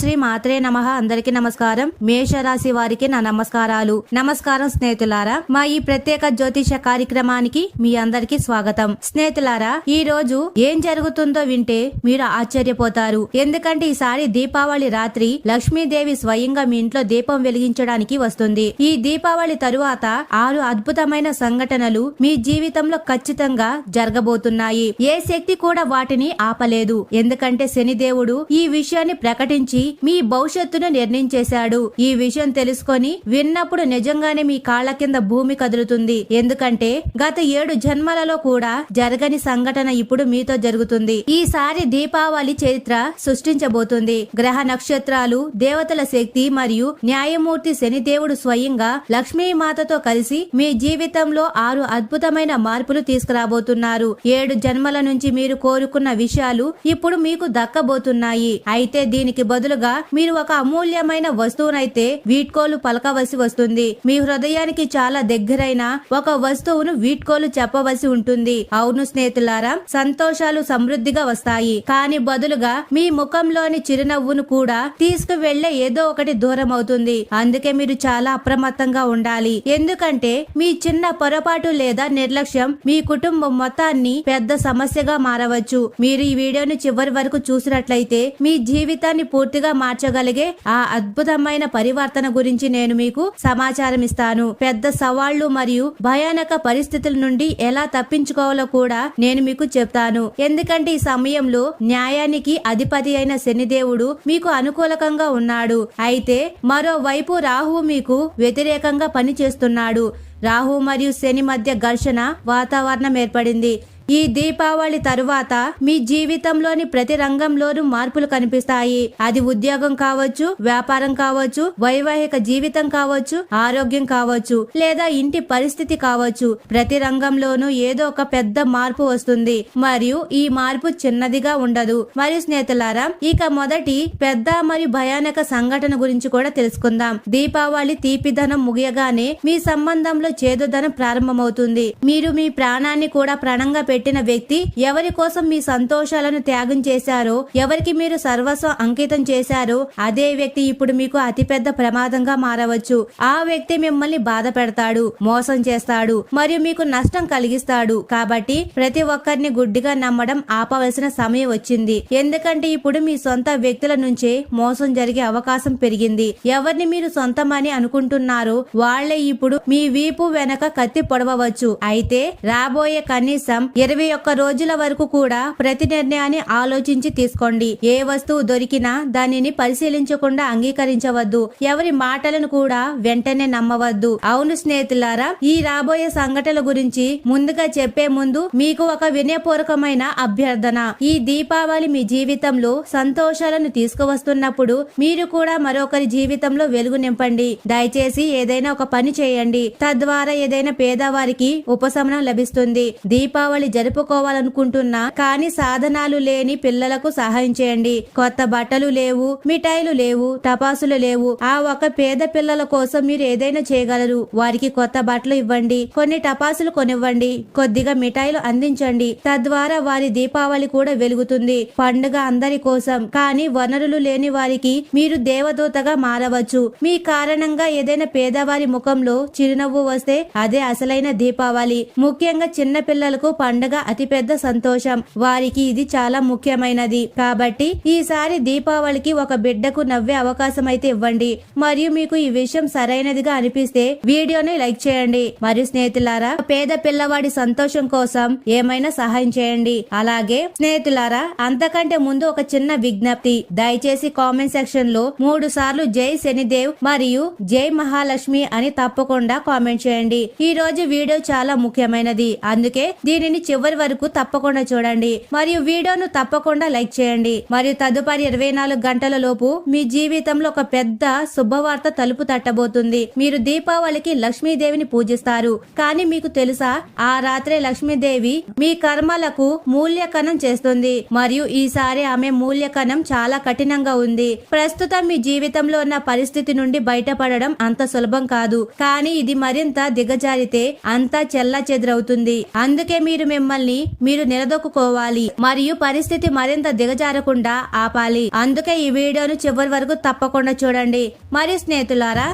శ్రీ మాత్రే నమ. అందరికి నమస్కారం. మేషరాశి వారికి నా నమస్కారాలు. నమస్కారం స్నేహితులారా మా ఈ ప్రత్యేక జ్యోతిష కార్యక్రమానికి మీ అందరికి స్వాగతం. స్నేహితులారా ఈ రోజు ఏం జరుగుతుందో వింటే మీరు ఆశ్చర్యపోతారు. ఎందుకంటే ఈసారి దీపావళి రాత్రి లక్ష్మీదేవి స్వయంగా మీ ఇంట్లో దీపం వెలిగించడానికి వస్తుంది. ఈ దీపావళి తరువాత ఆరు అద్భుతమైన సంఘటనలు మీ జీవితంలో ఖచ్చితంగా జరగబోతున్నాయి. ఏ శక్తి కూడా వాటిని ఆపలేదు. ఎందుకంటే శనిదేవుడు ఈ విషయాన్ని ప్రకటించి మీ భవిష్యత్తును నిర్ణయించేశాడు. ఈ విషయం తెలుసుకొని విన్నప్పుడు నిజంగానే మీ కాళ్ళ కింద భూమి కదులుతుంది. ఎందుకంటే గత ఏడు జన్మలలో కూడా జరగని సంఘటన ఇప్పుడు మీతో జరుగుతుంది. ఈసారి దీపావళి చరిత్ర సృష్టించబోతుంది. గ్రహ నక్షత్రాలు దేవతల శక్తి మరియు న్యాయమూర్తి శనిదేవుడు స్వయంగా లక్ష్మీమాతతో కలిసి మీ జీవితంలో ఆరు అద్భుతమైన మార్పులు తీసుకురాబోతున్నారు. ఏడు జన్మల నుంచి మీరు కోరుకున్న విషయాలు ఇప్పుడు మీకు దక్కబోతున్నాయి. అయితే దీనికి బదులు బదులుగా మీరు ఒక అమూల్యమైన వస్తువునైతే వీడ్కోలు పలకవలసి వస్తుంది. మీ హృదయానికి చాలా దగ్గరైన ఒక వస్తువును వీడ్కోలు చెప్పవలసి ఉంటుంది. అవును స్నేహితులారా సంతోషాలు సమృద్ధిగా వస్తాయి. కానీ బదులుగా మీ ముఖంలోని చిరునవ్వును కూడా తీసుకువెళ్ళే ఏదో ఒకటి దూరం అవుతుంది. అందుకే మీరు చాలా అప్రమత్తంగా ఉండాలి. ఎందుకంటే మీ చిన్న పొరపాటు లేదా నిర్లక్ష్యం మీ కుటుంబం మొత్తాన్ని పెద్ద సమస్యగా మారవచ్చు. మీరు ఈ వీడియోని చివరి వరకు చూసినట్లయితే మీ జీవితాన్ని పూర్తిగా మార్చగలిగే ఆ అద్భుతమైన పరివర్తన గురించి నేను మీకు సమాచారం ఇస్తాను. పెద్ద సవాళ్ళు మరియు భయానక పరిస్థితుల నుండి ఎలా తప్పించుకోవాలో కూడా నేను మీకు చెప్తాను. ఎందుకంటే ఈ సమయంలో న్యాయానికి అధిపతి అయిన శనిదేవుడు మీకు అనుకూలకంగా ఉన్నాడు. అయితే మరోవైపు రాహువు మీకు వ్యతిరేకంగా పనిచేస్తున్నాడు. రాహు మరియు శని మధ్య ఘర్షణ వాతావరణం ఏర్పడింది. ఈ దీపావళి తరువాత మీ జీవితంలోని ప్రతి రంగంలోనూ మార్పులు కనిపిస్తాయి. అది ఉద్యోగం కావచ్చు వ్యాపారం కావచ్చు వైవాహిక జీవితం కావచ్చు ఆరోగ్యం కావచ్చు లేదా ఇంటి పరిస్థితి కావచ్చు. ప్రతి రంగంలోనూ ఏదో ఒక పెద్ద మార్పు వస్తుంది. మరియు ఈ మార్పు చిన్నదిగా ఉండదు. మరియు స్నేహితులారా ఇక మొదటి పెద్ద మరియు భయానక సంఘటన గురించి కూడా తెలుసుకుందాం. దీపావళి తీపిధనం ముగియగానే మీ సంబంధంలో చేదుదనం ప్రారంభమవుతుంది. మీరు మీ ప్రాణాన్ని కూడా ప్రాణంగా పెట్టిన వ్యక్తి ఎవరి కోసం మీ సంతోషాలను త్యాగం చేశారో ఎవరికి మీరు సర్వస్వం అంకితం చేశారో అదే వ్యక్తి ఇప్పుడు మీకు అతిపెద్ద ప్రమాదంగా మారవచ్చు. ఆ వ్యక్తి మిమ్మల్ని బాధ పెడతాడు మోసం చేస్తాడు మరియు మీకు నష్టం కలిగిస్తాడు. కాబట్టి ప్రతి ఒక్కరిని గుడ్డిగా నమ్మడం ఆపవలసిన సమయం వచ్చింది. ఎందుకంటే ఇప్పుడు మీ సొంత వ్యక్తుల నుంచే మోసం జరిగే అవకాశం పెరిగింది. ఎవరిని మీరు సొంతమని అనుకుంటున్నారో వాళ్ళే ఇప్పుడు మీ వీపు వెనక కత్తి పొడవవచ్చు. అయితే రాబోయే కనీసం ఇరవై ఒక్క రోజుల వరకు కూడా ప్రతి నిర్ణయాన్ని ఆలోచించి తీసుకోండి. ఏ వస్తువు దొరికినా దానిని పరిశీలించకుండా అంగీకరించవద్దు. ఎవరి మాటలను కూడా వెంటనే నమ్మవద్దు. అవును స్నేహితులారా ఈ రాబోయే సంఘటనల గురించి ముందుగా చెప్పే ముందు మీకు ఒక వినయపూర్వకమైన అభ్యర్థన. ఈ దీపావళి మీ జీవితంలో సంతోషాలను తీసుకువస్తున్నప్పుడు మీరు కూడా మరొకరి జీవితంలో వెలుగు నింపండి. దయచేసి ఏదైనా ఒక పని చేయండి. తద్వారా ఏదైనా పేదవారికి ఉపశమనం లభిస్తుంది. దీపావళి జరుపుకోవాలనుకుంటున్నా కానీ సాధనాలు లేని పిల్లలకు సహాయం చేయండి. కొత్త బట్టలు లేవు మిఠాయిలు లేవు టపాసులు లేవు. ఆ ఒక పేద పిల్లల కోసం మీరు ఏదైనా చేయగలరు. వారికి కొత్త బట్టలు ఇవ్వండి కొన్ని టపాసులు కొనివ్వండి కొద్దిగా మిఠాయిలు అందించండి. తద్వారా వారి దీపావళి కూడా వెలుగుతుంది. పండుగ అందరి కోసం కానీ వనరులు లేని వారికి మీరు దేవదూతగా మారవచ్చు. మీ కారణంగా ఏదైనా పేదవారి ముఖంలో చిరునవ్వు వస్తే అదే అసలైన దీపావళి. ముఖ్యంగా చిన్న పిల్లలకు పండుగ అతిపెద్ద సంతోషం. వారికి ఇది చాలా ముఖ్యమైనది. కాబట్టి ఈసారి దీపావళికి ఒక బిడ్డకు నవ్వే అవకాశం అయితే ఇవ్వండి. మరియు మీకు ఈ విషయం సరైనదిగా అనిపిస్తే వీడియోని లైక్ చేయండి. మరియు స్నేహితులారా పేద పిల్లవాడి సంతోషం కోసం ఏమైనా సహాయం చేయండి. అలాగే స్నేహితులారా అంతకంటే ముందు ఒక చిన్న విజ్ఞప్తి. దయచేసి కామెంట్ సెక్షన్లో మూడు సార్లు జై శనిదేవ్ మరియు జై మహాలక్ష్మి అని తప్పకుండా కామెంట్ చేయండి. ఈ రోజు వీడియో చాలా ముఖ్యమైనది. అందుకే దీనిని చివరి వరకు తప్పకుండా చూడండి. మరియు వీడియోను తప్పకుండా లైక్ చేయండి. మరియు తదుపరి ఇరవై నాలుగు గంటల లోపు మీ జీవితంలో ఒక పెద్ద శుభవార్త తలుపు తట్టబోతుంది. మీరు దీపావళికి లక్ష్మీదేవిని పూజిస్తారు. కానీ మీకు తెలుసా? ఆ రాత్రే లక్ష్మీదేవి మీ కర్మలకు మూల్యకనం చేస్తుంది. మరియు ఈసారి ఆమె మూల్యకనం చాలా కఠినంగా ఉంది. ప్రస్తుతం మీ జీవితంలో ఉన్న పరిస్థితి నుండి బయటపడడం అంత సులభం కాదు. కానీ ఇది మరింత దిగజారితే అంతా చెల్లా చెదరవుతుంది అందుకే మీరు మేము మిమ్మల్ని మీరు నిలదొక్కుకోవాలి. మరియు పరిస్థితి మరింత దిగజారకుండా ఆపాలి. అందుకే ఈ వీడియోను చివరి వరకు తప్పకుండా చూడండి. మరియు స్నేహితులారా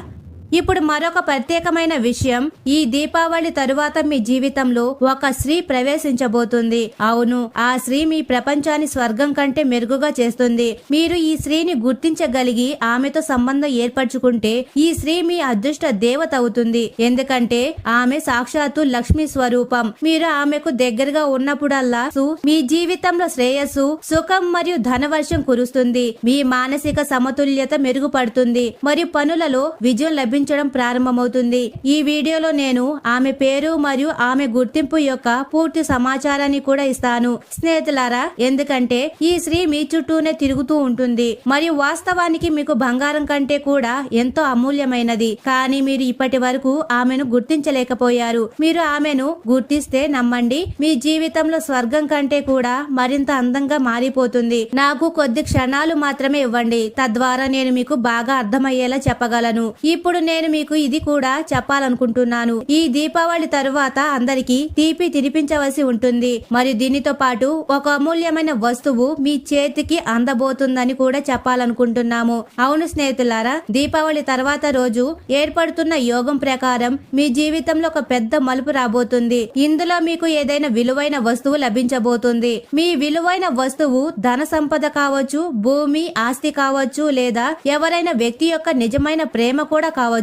ఇప్పుడు మరొక ప్రత్యేకమైన విషయం ఈ దీపావళి తరువాత మీ జీవితంలో ఒక స్త్రీ ప్రవేశించబోతుంది. అవును ఆ స్త్రీ మీ ప్రపంచాన్ని స్వర్గం కంటే మెరుగుగా చేస్తుంది. మీరు ఈ స్త్రీని గుర్తించగలిగి ఆమెతో సంబంధం ఏర్పరచుకుంటే ఈ స్త్రీ మీ అదృష్ట దేవత అవుతుంది. ఎందుకంటే ఆమె సాక్షాత్తు లక్ష్మి స్వరూపం. మీరు ఆమెకు దగ్గరగా ఉన్నప్పుడల్లా మీ జీవితంలో శ్రేయస్సు సుఖం మరియు ధనవర్షం కురుస్తుంది. మీ మానసిక సమతుల్యత మెరుగుపడుతుంది. మరియు పనులలో విజయం లభించడం ప్రారంభమవుతుంది. ఈ వీడియోలో నేను ఆమె పేరు మరియు ఆమె గుర్తింపు యొక్క పూర్తి సమాచారాన్ని కూడా ఇస్తాను. స్నేహితులారా ఎందుకంటే ఈ స్త్రీ మీ చుట్టూనే తిరుగుతూ ఉంటుంది. మరియు వాస్తవానికి మీకు బంగారం కంటే కూడా ఎంతో అమూల్యమైనది. కానీ మీరు ఇప్పటి వరకు ఆమెను గుర్తించలేకపోయారు. మీరు ఆమెను గుర్తిస్తే నమ్మండి. మీ జీవితంలో స్వర్గం కంటే కూడా మరింత అందంగా మారిపోతుంది. నాకు కొద్ది క్షణాలు మాత్రమే ఇవ్వండి. తద్వారా నేను మీకు బాగా అర్థమయ్యేలా చెప్పగలను. ఇప్పుడు నేను మీకు ఇది కూడా చెప్పాలనుకుంటున్నాను. ఈ దీపావళి తరువాత అందరికీ తీపి తినిపించవలసి ఉంటుంది. మరియు దీనితో పాటు ఒక అమూల్యమైన వస్తువు మీ చేతికి అందబోతుందని కూడా చెప్పాలనుకుంటున్నాము. అవును స్నేహితులారా దీపావళి తర్వాత రోజు ఏర్పడుతున్న యోగం ప్రకారం మీ జీవితంలో ఒక పెద్ద మలుపు రాబోతుంది. ఇందులో మీకు ఏదైనా విలువైన వస్తువు లభించబోతుంది. మీ విలువైన వస్తువు ధన సంపద కావచ్చు భూమి ఆస్తి కావచ్చు లేదా ఎవరైనా వ్యక్తి యొక్క నిజమైన ప్రేమ కూడా కావచ్చు.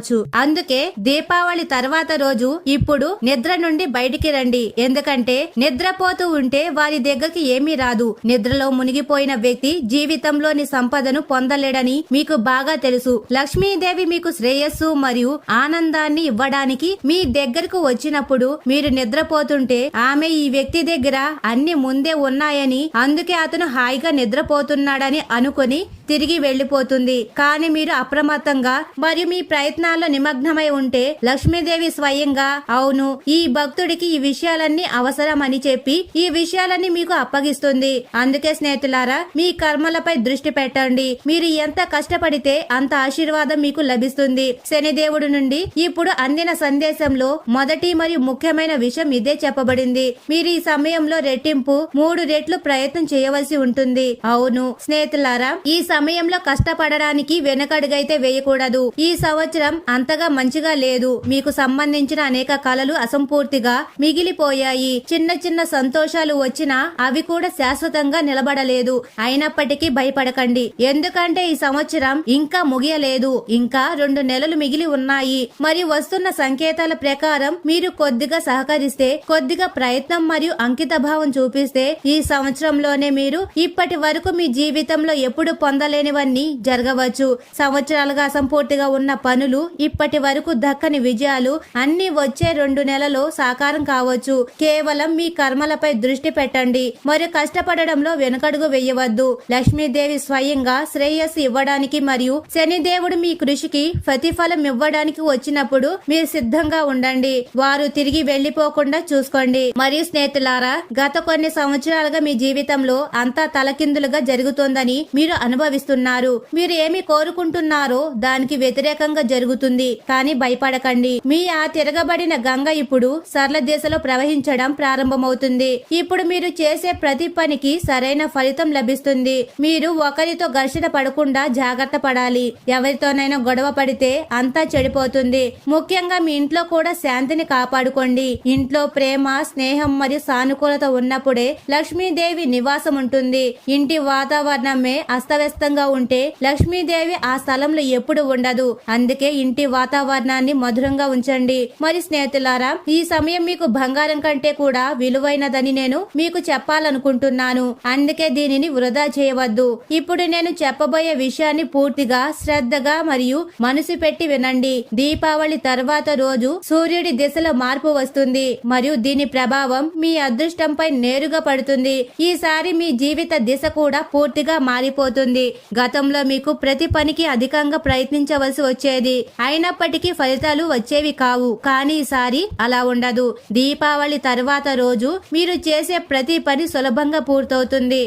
అందుకే దీపావళి తర్వాత రోజు ఇప్పుడు నిద్ర నుండి బయటికి రండి. ఎందుకంటే నిద్రపోతూ ఉంటే వారి దగ్గరికి ఏమీ రాదు. నిద్రలో మునిగిపోయిన వ్యక్తి జీవితంలోని సంపదను పొందలేడని మీకు బాగా తెలుసు. లక్ష్మీదేవి మీకు శ్రేయస్సు మరియు ఆనందాన్ని ఇవ్వడానికి మీ దగ్గరకు వచ్చినప్పుడు మీరు నిద్రపోతుంటే ఆమె ఈ వ్యక్తి దగ్గర అన్ని ముందే ఉన్నాయని అందుకే అతను హాయిగా నిద్రపోతున్నాడని అనుకుని తిరిగి వెళ్ళిపోతుంది కానీ మీరు అప్రమత్తంగా మరియు మీ ప్రయత్నం ప్రయత్నాల్లో నిమగ్నమై ఉంటే లక్ష్మీదేవి స్వయంగా అవును ఈ భక్తుడికి ఈ విషయాలన్నీ అవసరమని చెప్పి ఈ విషయాలన్నీ మీకు అప్పగిస్తుంది. అందుకే స్నేహితులారా మీ కర్మలపై దృష్టి పెట్టండి. మీరు ఎంత కష్టపడితే అంత ఆశీర్వాదం మీకు లభిస్తుంది. శనిదేవుడు నుండి ఇప్పుడు అందిన సందేశంలో మొదటి మరియు ముఖ్యమైన విషయం ఇదే చెప్పబడింది. మీరు ఈ సమయంలో రెట్టింపు మూడు రెట్లు ప్రయత్నం చేయవలసి ఉంటుంది. అవును స్నేహితులారా ఈ సమయంలో కష్టపడడానికి వెనకడుగైతే వేయకూడదు. ఈ సంవత్సరం అంతగా మంచిగా లేదు. మీకు సంబంధించిన అనేక కళలు అసంపూర్తిగా మిగిలిపోయాయి. చిన్న చిన్న సంతోషాలు వచ్చినా అవి కూడా శాశ్వతంగా నిలబడలేదు. అయినప్పటికీ భయపడకండి. ఎందుకంటే ఈ సంవత్సరం ఇంకా ముగియలేదు. ఇంకా రెండు నెలలు మిగిలి ఉన్నాయి. మరియు వస్తున్న సంకేతాల ప్రకారం మీరు కొద్దిగా సహకరిస్తే కొద్దిగా ప్రయత్నం మరియు అంకిత భావం చూపిస్తే ఈ సంవత్సరంలోనే మీరు ఇప్పటి వరకు మీ జీవితంలో ఎప్పుడు పొందలేనివన్నీ జరగవచ్చు. సంవత్సరాలుగా అసంపూర్తిగా ఉన్న పనులు ఇప్పటి వరకు దక్కని విజయాలు అన్ని వచ్చే రెండు నెలలో సాకారం కావచ్చు. కేవలం మీ కర్మలపై దృష్టి పెట్టండి. మరియు కష్టపడడంలో వెనుకడుగు వేయవద్దు. లక్ష్మీదేవి స్వయంగా శ్రేయస్సు ఇవ్వడానికి మరియు శనిదేవుడు మీ కృషికి ప్రతిఫలం ఇవ్వడానికి వచ్చినప్పుడు మీరు సిద్ధంగా ఉండండి. వారు తిరిగి వెళ్ళిపోకుండా చూసుకోండి. మరియు స్నేహితులారా గత కొన్ని సంవత్సరాలుగా మీ జీవితంలో అంతా తలకిందులుగా జరుగుతోందని మీరు అనుభవిస్తున్నారు. మీరు ఏమి కోరుకుంటున్నారో దానికి వ్యతిరేకంగా జరుగుతుంది. కానీ భయపడకండి. మీ ఆ తిరగబడిన గంగ ఇప్పుడు సరళ దిశలో ప్రవహించడం ప్రారంభమవుతుంది. ఇప్పుడు మీరు చేసే ప్రతి పనికి సరైన ఫలితం లభిస్తుంది. మీరు ఒకరితో ఘర్షణ పడకుండా జాగ్రత్త పడాలి. ఎవరితోనైనా గొడవ పడితే అంతా చెడిపోతుంది. ముఖ్యంగా మీ ఇంట్లో కూడా శాంతిని కాపాడుకోండి. ఇంట్లో ప్రేమ స్నేహం మరియు సానుకూలత ఉన్నప్పుడే లక్ష్మీదేవి నివాసం ఉంటుంది. ఇంటి వాతావరణమే అస్తవ్యస్తంగా ఉంటే లక్ష్మీదేవి ఆ స్థలంలో ఎప్పుడు ఉండదు. అందుకే ఇంటి వాతావరణాన్ని మధురంగా ఉంచండి. మరి స్నేహితులారా ఈ సమయం మీకు బంగారం కంటే కూడా విలువైనదని నేను మీకు చెప్పాలనుకుంటున్నాను. అందుకే దీనిని వృధా చేయవద్దు. ఇప్పుడు నేను చెప్పబోయే విషయాన్ని పూర్తిగా శ్రద్ధగా మరియు మనసు పెట్టి వినండి. దీపావళి తర్వాత రోజు సూర్యుడి దిశలో మార్పు వస్తుంది మరియు దీని ప్రభావం మీ అదృష్టంపై నేరుగా పడుతుంది. ఈసారి మీ జీవిత దిశ కూడా పూర్తిగా మారిపోతుంది. గతంలో మీకు ప్రతి పనికి అధికంగా ప్రయత్నించవలసి వచ్చేది. అయినప్పటికీ ఫలితాలు వచ్చేవి కావు కానీ ఈసారి అలా ఉండదు. దీపావళి తర్వాత రోజు మీరు చేసే ప్రతి పని సులభంగా పూర్తవుతుంది.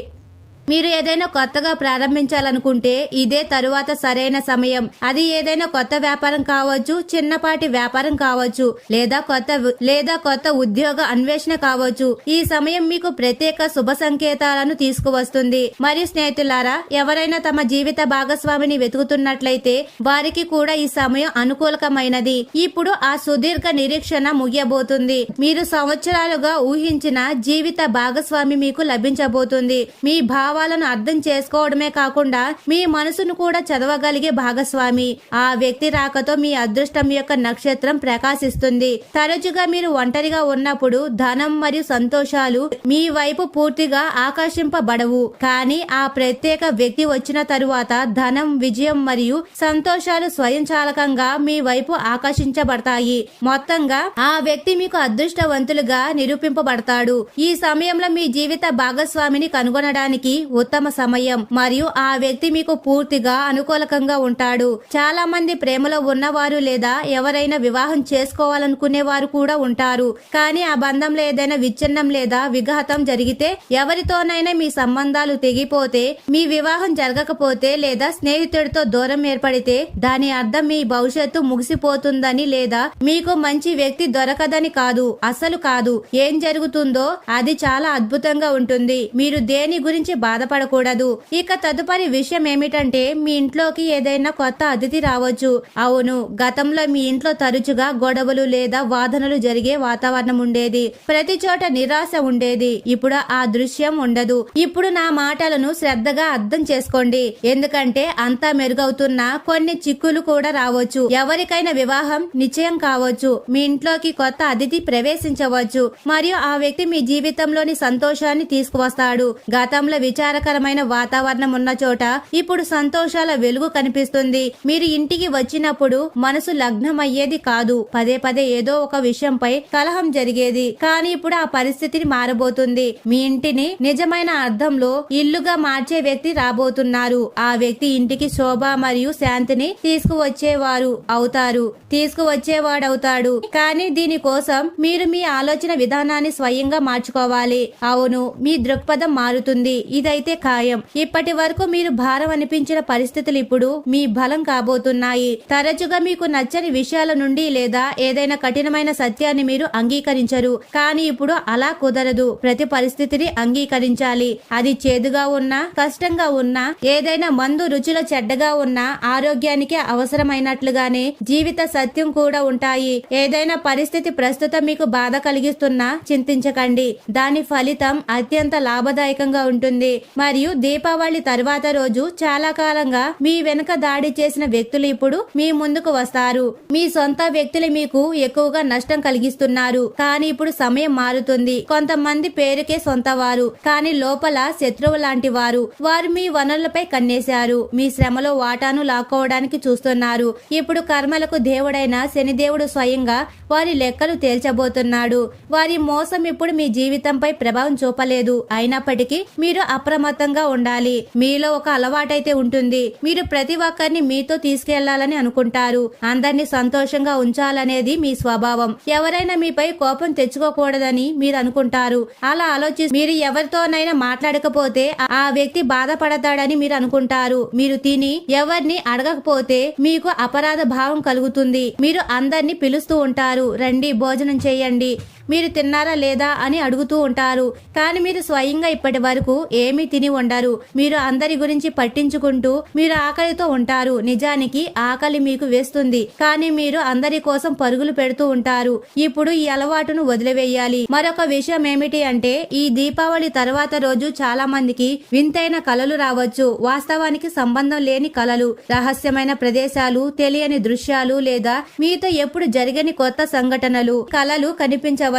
మీరు ఏదైనా కొత్తగా ప్రారంభించాలనుకుంటే ఇదే తరువాత సరైన సమయం. అది ఏదైనా కొత్త వ్యాపారం కావచ్చు చిన్నపాటి వ్యాపారం కావచ్చు లేదా కొత్త లేదా కొత్త ఉద్యోగ అన్వేషణ కావచ్చు. ఈ సమయం మీకు ప్రత్యేక శుభ సంకేతాలను తీసుకువస్తుంది. మరియు స్నేహితులారా ఎవరైనా తమ జీవిత భాగస్వామిని వెతుకుతున్నట్లయితే వారికి కూడా ఈ సమయం అనుకూలకమైనది. ఇప్పుడు ఆ సుదీర్ఘ నిరీక్షణ ముగియబోతుంది. మీరు సంవత్సరాలుగా ఊహించిన జీవిత భాగస్వామి మీకు లభించబోతుంది. మీ భావ భావాలను అర్థం చేసుకోవడమే కాకుండా మీ మనసును కూడా చదవగలిగే భాగస్వామి. ఆ వ్యక్తి రాకతో మీ అదృష్టం యొక్క నక్షత్రం ప్రకాశిస్తుంది. తరచుగా మీరు ఒంటరిగా ఉన్నప్పుడు ధనం మరియు సంతోషాలు మీ వైపు పూర్తిగా ఆకర్షింపబడవు. కానీ ఆ ప్రత్యేక వ్యక్తి వచ్చిన తరువాత ధనం విజయం మరియు సంతోషాలు స్వయంచాలకంగా మీ వైపు ఆకర్షించబడతాయి. మొత్తంగా ఆ వ్యక్తి మీకు అదృష్టవంతులుగా నిరూపింపబడతాడు. ఈ సమయంలో మీ జీవిత భాగస్వామిని కనుగొనడానికి ఉత్తమ సమయం మరియు ఆ వ్యక్తి మీకు పూర్తిగా అనుకూలకంగా ఉంటాడు. చాలా మంది ప్రేమలో ఉన్నవారు లేదా ఎవరైనా వివాహం చేసుకోవాలనుకునే వారు కూడా ఉంటారు. కానీ ఆ బంధంలో ఏదైనా విచ్ఛిన్నం లేదా విఘాతం జరిగితే ఎవరితోనైనా మీ సంబంధాలు తెగిపోతే మీ వివాహం జరగకపోతే లేదా స్నేహితుడితో దూరం ఏర్పడితే దాని అర్థం మీ భవిష్యత్తు ముగిసిపోతుందని లేదా మీకు మంచి వ్యక్తి దొరకదని కాదు అసలు కాదు. ఏం జరుగుతుందో అది చాలా అద్భుతంగా ఉంటుంది. మీరు దేని గురించి బాధపడకూడదు. ఇక తదుపరి విషయం ఏమిటంటే మీ ఇంట్లోకి ఏదైనా కొత్త అతిథి రావచ్చు. అవును గతంలో మీ ఇంట్లో తరచుగా గొడవలు లేదా వాదనలు జరిగే వాతావరణం ఉండేది. ప్రతి చోట నిరాశ ఉండేది. ఇప్పుడు ఆ దృశ్యం ఉండదు. ఇప్పుడు నా మాటలను శ్రద్ధగా అర్థం చేసుకోండి. ఎందుకంటే అంతా మెరుగవుతున్న కొన్ని చిక్కులు కూడా రావచ్చు. ఎవరికైనా వివాహం నిశ్చయం కావచ్చు. మీ ఇంట్లోకి కొత్త అతిథి ప్రవేశించవచ్చు. మరియు ఆ వ్యక్తి మీ జీవితంలోని సంతోషాన్ని తీసుకువస్తాడు. గతంలో విచారకరమైన వాతావరణం ఉన్న చోట ఇప్పుడు సంతోషాల వెలుగు కనిపిస్తుంది. మీరు ఇంటికి వచ్చినప్పుడు మనసు లగ్నం అయ్యేది కాదు. పదే పదే ఏదో ఒక విషయంపై కలహం జరిగేది. కానీ ఇప్పుడు ఆ పరిస్థితిని మారబోతుంది. మీ ఇంటిని నిజమైన అర్థంలో ఇల్లుగా మార్చే వ్యక్తి రాబోతున్నారు. ఆ వ్యక్తి ఇంటికి శోభ మరియు శాంతిని తీసుకువచ్చేవారు అవుతారు. తీసుకువచ్చేవాడవుతాడు. కానీ దీనికోసం మీరు మీ ఆలోచన విధానాన్ని స్వయంగా మార్చుకోవాలి. అవును మీ దృక్పథం మారుతుంది. ఇది ఇదైతే ఖాయం. ఇప్పటి వరకు మీరు భారం అనిపించిన పరిస్థితులు ఇప్పుడు మీ బలం కాబోతున్నాయి. తరచుగా మీకు నచ్చని విషయాల నుండి లేదా ఏదైనా కఠినమైన సత్యాన్ని మీరు అంగీకరించరు. కానీ ఇప్పుడు అలా కుదరదు. ప్రతి పరిస్థితిని అంగీకరించాలి. అది చేదుగా ఉన్నా కష్టంగా ఉన్నా ఏదైనా మందు రుచిలో చెడ్డగా ఉన్నా ఆరోగ్యానికి అవసరమైనట్లుగానే జీవిత సత్యం కూడా ఉంటాయి. ఏదైనా పరిస్థితి ప్రస్తుతం మీకు బాధ కలిగిస్తున్నా చింతించకండి. దాని ఫలితం అత్యంత లాభదాయకంగా ఉంటుంది. మరియు దీపావళి తర్వాత రోజు చాలా కాలంగా మీ వెనుక దాడి చేసిన వ్యక్తులు ఇప్పుడు మీ ముందుకు వస్తారు. మీ సొంత వ్యక్తులు మీకు ఎక్కువగా నష్టం కలిగిస్తున్నారు. కానీ ఇప్పుడు సమయం మారుతుంది. కొంతమంది పేరుకే సొంత వారు కానీ లోపల శత్రువు లాంటి వారు. వారు మీ వనరులపై కన్నేశారు. మీ శ్రమలో వాటాను లాక్కోవడానికి చూస్తున్నారు. ఇప్పుడు కర్మలకు దేవుడైన శనిదేవుడు స్వయంగా వారి లెక్కలు తేల్చబోతున్నాడు. వారి మోసం ఇప్పుడు మీ జీవితంపై ప్రభావం చూపలేదు. అయినప్పటికీ మీరు అప్రమత్తంగా ఉండాలి. మీలో ఒక అలవాటైతే ఉంటుంది. మీరు ప్రతి ఒక్కరిని మీతో తీసుకెళ్ళాలని అనుకుంటారు. అందరినీ సంతోషంగా ఉంచాలనేది మీ స్వభావం. ఎవరైనా మీపై కోపం తెచ్చుకోకూడదని మీరు అనుకుంటారు. అలా ఆలోచి మీరు ఎవరితోనైనా మాట్లాడకపోతే ఆ వ్యక్తి బాధపడతాడని మీరు అనుకుంటారు. మీరు తిని ఎవరిని అడగకపోతే మీకు అపరాధ భావం కలుగుతుంది. మీరు అందరినీ పిలుస్తూ ఉంటారు. రండి భోజనం చేయండి. మీరు తిన్నారా లేదా అని అడుగుతూ ఉంటారు. కానీ మీరు స్వయంగా ఇప్పటి వరకు ఏమీ తిని ఉండరు. మీరు అందరి గురించి పట్టించుకుంటూ మీరు ఆకలితో ఉంటారు. నిజానికి ఆకలి మీకు వేస్తుంది. కానీ మీరు అందరి కోసం పరుగులు పెడుతూ ఉంటారు. ఇప్పుడు ఈ అలవాటును వదిలివేయాలి. మరొక విషయం ఏమిటి అంటే ఈ దీపావళి తర్వాత రోజు చాలా మందికి వింతైన కలలు రావచ్చు. వాస్తవానికి సంబంధం లేని కలలు రహస్యమైన ప్రదేశాలు తెలియని దృశ్యాలు లేదా మీతో ఎప్పుడు జరగని కొత్త సంఘటనలు కలలు కనిపించవచ్చు.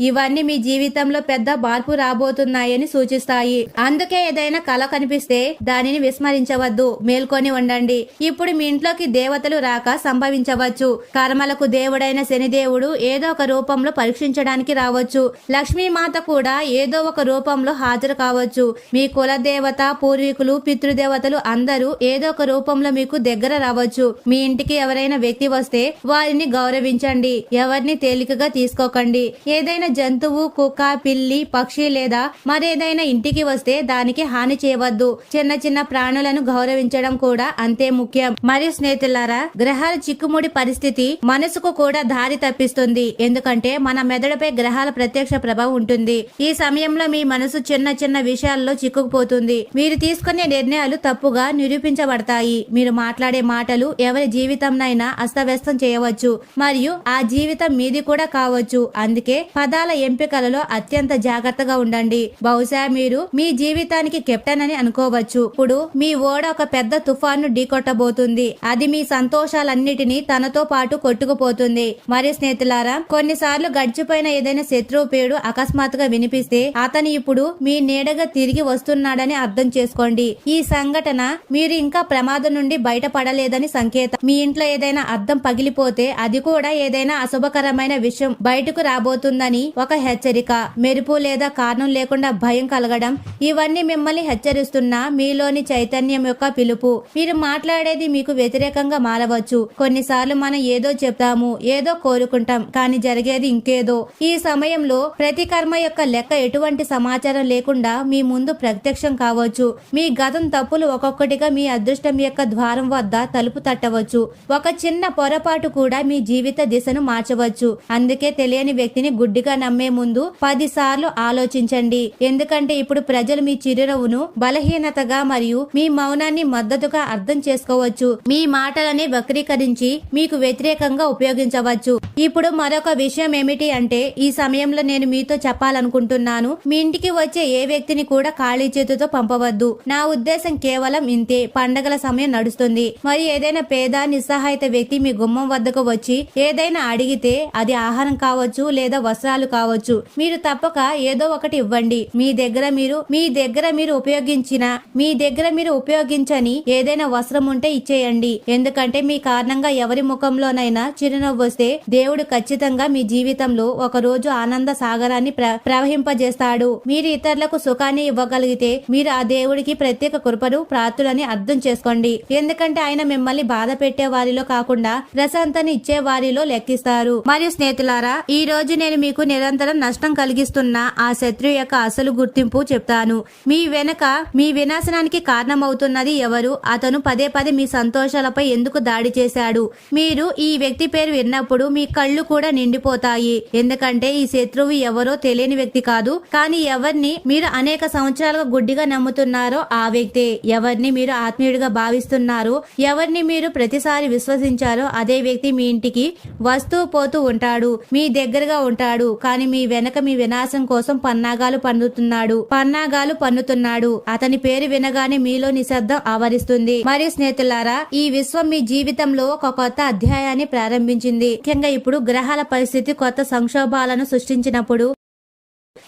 ఇవన్నీ మీ జీవితంలో పెద్ద మార్పు రాబోతున్నాయని సూచిస్తాయి. అందుకే ఏదైనా కళ కనిపిస్తే దానిని విస్మరించవద్దు. మేల్కొని ఉండండి. ఇప్పుడు మీ ఇంట్లోకి దేవతలు రాక సంభవించవచ్చు. కర్మలకు దేవుడైన శనిదేవుడు ఏదో ఒక రూపంలో పరీక్షించడానికి రావచ్చు. లక్ష్మీమాత కూడా ఏదో ఒక రూపంలో హాజరు కావచ్చు. మీ కుల దేవత పూర్వీకులు పితృదేవతలు అందరూ ఏదో ఒక రూపంలో మీకు దగ్గర రావచ్చు. మీ ఇంటికి ఎవరైనా వ్యక్తి వస్తే వారిని గౌరవించండి. ఎవరిని తేలికగా తీసుకోకండి. ఏదైనా జంతువు కుక్క పిల్లి పక్షి లేదా మరేదైనా ఇంటికి వస్తే దానికి హాని చేయవద్దు. చిన్న చిన్న ప్రాణులను గౌరవించడం కూడా అంతే ముఖ్యం. మరియు స్నేహితులారా గ్రహాల చిక్కుముడి పరిస్థితి మనసుకు కూడా దారి తప్పిస్తుంది. ఎందుకంటే మన మెదడుపై గ్రహాల ప్రత్యక్ష ప్రభావం ఉంటుంది. ఈ సమయంలో మీ మనసు చిన్న చిన్న విషయాల్లో చిక్కుకుపోతుంది. మీరు తీసుకునే నిర్ణయాలు తప్పుగా నిరూపించబడతాయి. మీరు మాట్లాడే మాటలు ఎవరి జీవితంనైనా అస్తవ్యస్తం చేయవచ్చు. మరియు ఆ జీవితం మీది కూడా కావచ్చు. అందుకే పదాల ఎంపికలలో అత్యంత జాగ్రత్తగా ఉండండి. బహుశా మీరు మీ జీవితానికి కెప్టెన్ అని అనుకోవచ్చు. ఇప్పుడు మీ ఓడ ఒక పెద్ద తుఫాను ఢీకొట్టబోతుంది. అది మీ సంతోషాలన్నిటినీ తనతో పాటు కొట్టుకుపోతుంది. మరి స్నేహితులారా కొన్నిసార్లు గడిచిపోయిన ఏదైనా శత్రువు పేరు అకస్మాత్తుగా వినిపిస్తే అతను ఇప్పుడు మీ నీడగా తిరిగి వస్తున్నాడని అర్థం చేసుకోండి. ఈ సంఘటన మీరు ఇంకా ప్రమాదం నుండి బయటపడలేదని సంకేతం. మీ ఇంట్లో ఏదైనా అర్థం పగిలిపోతే అది కూడా ఏదైనా అశుభకరమైన విషయం బయటకు రాబోతుందని ఒక హెచ్చరిక. మెరుపు లేదా కారణం లేకుండా భయం కలగడం ఇవన్నీ మిమ్మల్ని హెచ్చరిస్తున్న మీలోని చైతన్యం యొక్క పిలుపు. మీరు మాట్లాడేది మీకు వ్యతిరేకంగా మారవచ్చు. కొన్నిసార్లు మనం ఏదో చెప్తాము ఏదో కోరుకుంటాం కానీ జరిగేది ఇంకేదో. ఈ సమయంలో ప్రతి కర్మ యొక్క లెక్క ఎటువంటి సమాచారం లేకుండా మీ ముందు ప్రత్యక్షం కావచ్చు. మీ గతం తప్పులు ఒక్కొక్కటిగా మీ అదృష్టం యొక్క ద్వారం వద్ద తలుపు తట్టవచ్చు. ఒక చిన్న పొరపాటు కూడా మీ జీవిత దిశను మార్చవచ్చు. అందుకే తెలియని వ్యక్తిని గుడ్డిగా నమ్మే ముందు పది సార్లు ఆలోచించండి. ఎందుకంటే ఇప్పుడు ప్రజలు మీ చిరునవ్వును బలహీనతగా మరియు మీ మౌనాన్ని మద్దతుగా అర్థం చేసుకోవచ్చు. మీ మాటలని వక్రీకరించి మీకు వ్యతిరేకంగా ఉపయోగించవచ్చు. ఇప్పుడు మరొక విషయం ఏమిటి అంటే ఈ సమయంలో నేను మీతో చెప్పాలనుకుంటున్నాను. మీ ఇంటికి వచ్చే ఏ వ్యక్తిని కూడా ఖాళీ చేతితో పంపవద్దు. నా ఉద్దేశం కేవలం ఇంతే. పండగల సమయం నడుస్తుంది. మరి ఏదైనా పేద నిస్సహాయిత వ్యక్తి మీ గుమ్మం వద్దకు వచ్చి ఏదైనా అడిగితే అది ఆహారం కావచ్చు లేదా వస్త్రాలు కావచ్చు. మీరు తప్పక ఏదో ఒకటి ఇవ్వండి. మీ దగ్గర మీరు మీ దగ్గర మీరు ఉపయోగించిన మీ దగ్గర మీరు ఉపయోగించని ఏదైనా వస్త్రం ఉంటే ఇచ్చేయండి. ఎందుకంటే మీ కారణంగా ఎవరి ముఖంలోనైనా చిరునవ్వు వస్తే దేవుడు ఖచ్చితంగా మీ జీవితంలో ఒక రోజు ఆనంద సాగరాన్ని ప్ర- ప్రవహింపజేస్తాడు. మీరు ఇతరులకు సుఖాన్ని ఇవ్వగలిగితే మీరు ఆ దేవుడికి ప్రత్యేక కృపను ప్రార్థులని అర్థం చేసుకోండి. ఎందుకంటే ఆయన మిమ్మల్ని బాధ పెట్టే వారిలో కాకుండా ప్రశాంతని ఇచ్చే వారిలో లెక్కిస్తారు. మరియు స్నేహితులారా ఈ రోజు నేను మీకు నిరంతరం నష్టం కలిగిస్తున్న ఆ శత్రువు యొక్క అసలు గుర్తింపు చెప్తాను. మీ వెనక మీ వినాశనానికి కారణమవుతున్నది ఎవరు? అతను పదే పదే మీ సంతోషాలపై ఎందుకు దాడి చేశాడు? మీరు ఈ వ్యక్తి పేరు విన్నప్పుడు మీ కళ్ళు కూడా నిండిపోతాయి. ఎందుకంటే ఈ శత్రువు ఎవరో తెలియని వ్యక్తి కాదు. కానీ ఎవరిని మీరు అనేక సంవత్సరాలుగా గుడ్డిగా నమ్ముతున్నారో ఆ వ్యక్తే. ఎవరిని మీరు ఆత్మీయుడిగా భావిస్తున్నారో ఎవరిని మీరు ప్రతిసారి విశ్వసించారో అదే వ్యక్తి మీ ఇంటికి వస్తూ పోతూ ఉంటాడు. మీ దగ్గరగా ఉంటాడు. కానీ మీ వెనక మీ వినాశం కోసం పన్నాగాలు పన్నుతున్నాడు పన్నాగాలు పన్నుతున్నాడు అతని పేరు వినగానే మీలో నిశ్శబ్దం ఆవరిస్తుంది. మరియు స్నేహితులారా ఈ విశ్వం మీ జీవితంలో ఒక కొత్త అధ్యాయాన్ని ప్రారంభించింది. ముఖ్యంగా ఇప్పుడు గ్రహాల పరిస్థితి కొత్త సంక్షోభాలను సృష్టించినప్పుడు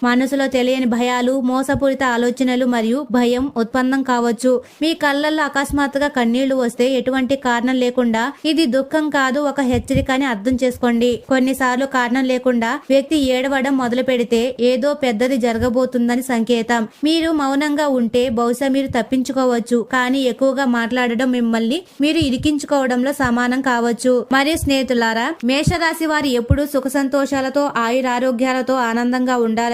మనసులో తెలియని భయాలు మోసపూరిత ఆలోచనలు మరియు భయం ఉత్పన్నం కావచ్చు. మీ కళ్ళల్లో అకస్మాత్తుగా కన్నీళ్ళు వస్తే ఎటువంటి కారణం లేకుండా ఇది దుఃఖం కాదు ఒక హెచ్చరిక అని అర్థం చేసుకోండి. కొన్నిసార్లు కారణం లేకుండా వ్యక్తి ఏడవడం మొదలు పెడితే ఏదో పెద్దది జరగబోతుందని సంకేతం. మీరు మౌనంగా ఉంటే బహుశా మీరు తప్పించుకోవచ్చు కానీ ఎక్కువగా మాట్లాడడం మిమ్మల్ని మీరు ఇరికించుకోవడంలో సమానం కావచ్చు. మరియు స్నేహితులారా మేషరాశి వారు ఎప్పుడూ సుఖ సంతోషాలతో ఆయురారోగ్యాలతో ఆనందంగా ఉండాలి